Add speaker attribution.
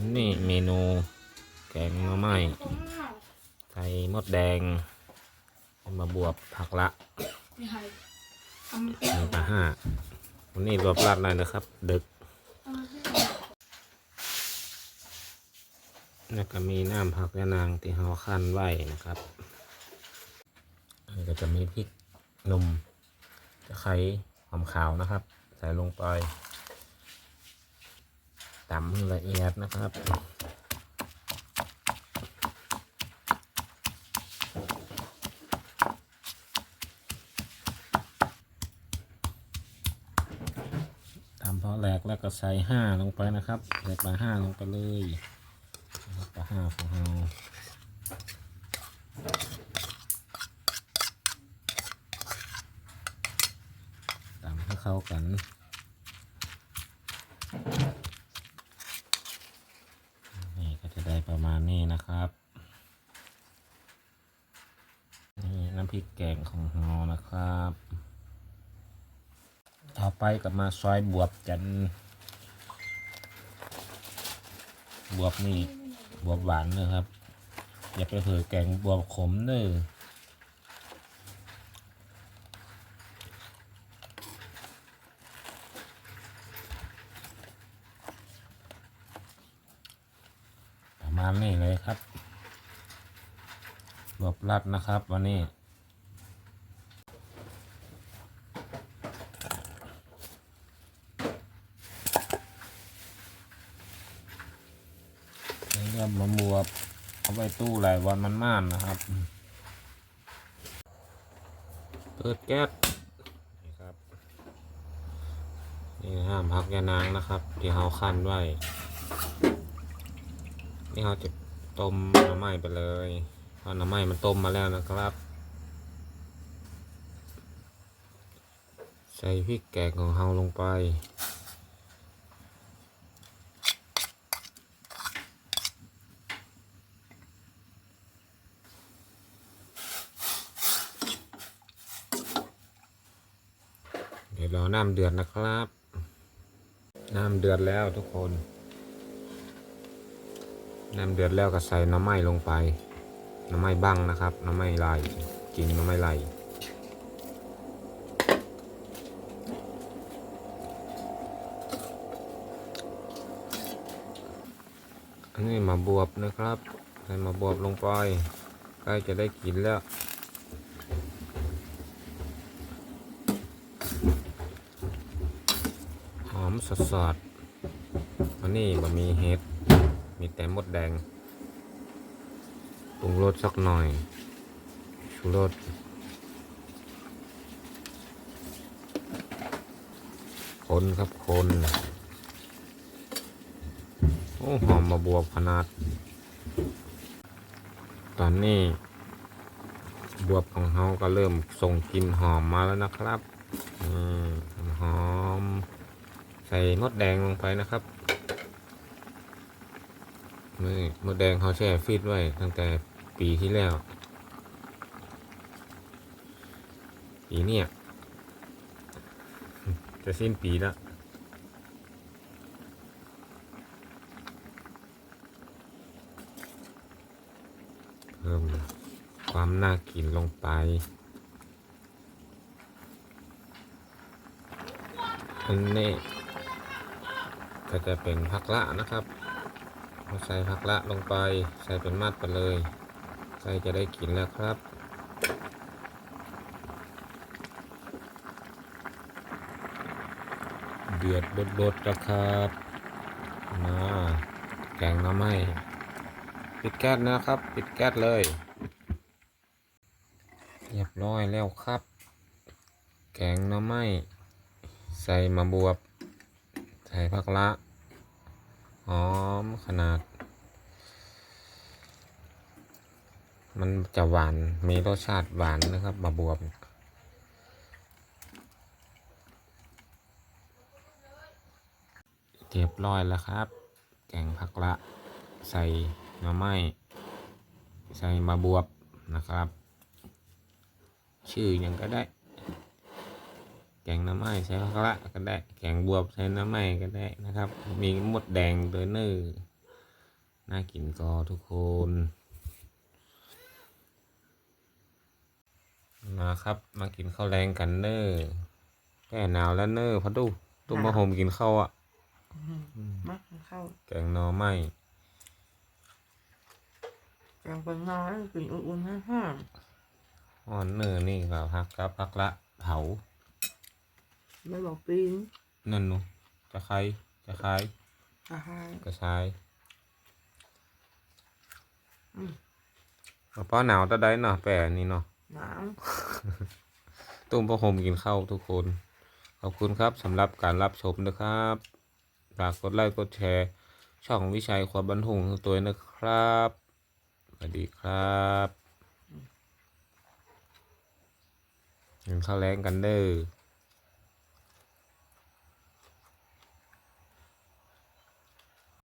Speaker 1: วันนี้เมนูแกงหน่อไม้ใส่มดแดง มาบวบผักละหนึ่งต่อห้าวันนี้รวบรัดเลยนะครับ ดึก แล้วก็มีน้ำผักยะนางที่เราขั้นไว้นะครับก็จะมีพริกนุ่มตะไคร้หอมขาวนะครับ ใส่ลงไป ตำให้ละเอียดนะครับตามพอแหลกแล้วก็ใส่ห้าลงไปนะครับใส่ปลาห้าลงไปเลยปลาห้าของเราตามให้เข้ากันก็จะได้ ประมาณนี้นะครับ นี่น้ำพริกแกงของเรานะครับ ต่อไปก็มาซอยบวบกันบวบนี่บวบหวานเนอะครับ อย่าไปเผลอแกงบวบขมเนอะ มาณนี้เลยครับบวบรัดนะครับวันนี้นี่ก็มะบวบเอาไปตู้หลายวันมันม่านนะครับ เปิดแก๊สนี่ครับ นี่ห้ามพักยานางนะครับ ที่เราคั่นไว้ นี่เราจะต้มน้ำไม้ไปเลยเพราะน้ำไม้มันต้มมาแล้วนะครับ ใส่พริกแกงของเราลงไปเดี๋ยวรอน้ำเดือดนะครับ น้ำเดือดแล้วทุกคน น้ำเดือดแล้วก็ใส่น้ำไม้ลงไป น้ำไม้บ้างนะครับ น้ำไม้ลายจริงน้ำไม้ลายอันนี้มาบวบนะครับใส่มาบวบลงไปใกล้จะได้กินแล้วหอมสดๆอันนี้บะมีเห็ด มีแต่มดแดงปรุงรสสักหน่อย ชูรสคนครับคน โอ้หอมมาบวบขนาด ตอนนี้ บวบของเขาก็เริ่มส่งกลิ่นหอมมาแล้วนะครับอืมหอม ใส่มดแดงลงไปนะครับ นี่มดแดงเขาแช่ฟีดไว้ตั้งแต่ปีที่แล้วปีเนี้ยจะสิ้นปีแล้วเพิ่มความน่ากินลงไปอันนี้ก็จะเป็นผักละนะครับ ใส่ผักละลงไป ใส่เป็นมัดไปเลย ใส่จะได้กินแล้วครับ เดือดบดๆนะครับมาแกงน้ำไม้ปิดแก๊สนะครับ ปิดแก๊สเลย เรียบร้อยแล้วครับ แกงน้ำไม้ใส่มาบวบ ใส่ผักละ หอมขนาด มันจะหวาน มีรสชาติหวานนะครับมาบวบเรียบร้อยแล้วครับ แกงผักละ ใส่หน่อไม้ ใส่มาบวบนะครับ ชื่อยังก็ได้ กงหน้ำไม้ใช้ผักละก็ได้ แกงบวบใช้หน้ำไม้ก็ได้นะครับ มีมดแดงตัวเนื้อน่ากินก็ทุกคนนะครับ มากินข้าวแรงกันเนอร์แก่หนาวแล้วเนอร์พอดูตุ้มมาโฮมกินข้าวอะ
Speaker 2: มาเข้า
Speaker 1: แกงหนอไม้
Speaker 2: แกงเป็นน้อยกินอุ่นๆห้าม
Speaker 1: อ่อนเนอร์นี่ก็พักกับพักละเผา
Speaker 2: ๆ ไม่บอกปีน
Speaker 1: นั่นนูจะใครจะคล้าย
Speaker 2: อาหาร
Speaker 1: กระชาย
Speaker 2: อืม
Speaker 1: ป้าหนาวตะได้เนาะแปรนี่เนาะ
Speaker 2: หนาว
Speaker 1: ตุ้มพ่อโฮมกินข้าวทุกคน ขอบคุณครับสำหรับการรับชมนะครับฝากกดไลค์กดแชร์ ช่องวิชัยความบันทุงตัวนะครับสวัสดีครับกินข้าวแรงกันเด้อ